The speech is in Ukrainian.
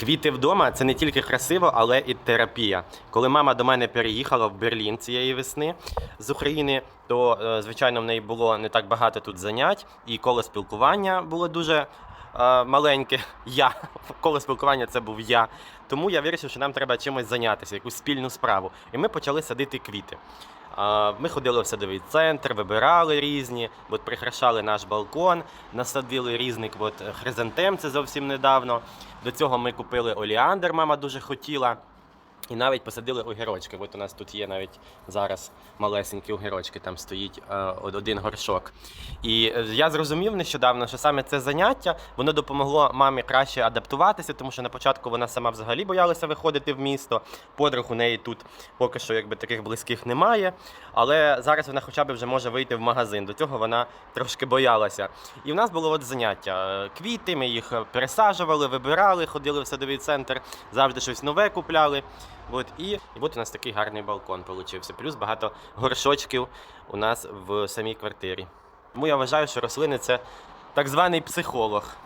Квіти вдома це не тільки красиво, але і терапія. Коли мама до мене переїхала в Берлін цієї весни з України, то е, звичайно в неї було не так багато тут занять, і коло спілкування було дуже е, маленьке. Я коло спілкування це був я. Тому я вирішив, що нам треба чимось зайнятися, якусь спільну справу. І ми почали садити квіти. Ми ходили в садовий центр, вибирали різні, от прикрашали наш балкон, насадили різник от, хризантем, це зовсім недавно. До цього ми купили оліандр, мама дуже хотіла. І навіть посадили огірочки. От у нас тут є навіть зараз малесенькі огірочки, там стоїть е, один горшок. І е, я зрозумів нещодавно, що саме це заняття воно допомогло мамі краще адаптуватися, тому що на початку вона сама взагалі боялася виходити в місто. Подруг у неї тут поки що якби таких близьких немає. Але зараз вона хоча б вже може вийти в магазин. До цього вона трошки боялася. І в нас було от заняття. Е, Квіти, ми їх пересаджували, вибирали, ходили в садовий центр, завжди щось нове купляли. От, і, і от у нас такий гарний балкон получився. Плюс багато горшочків у нас в самій квартирі. Тому я вважаю, що рослини це так званий психолог.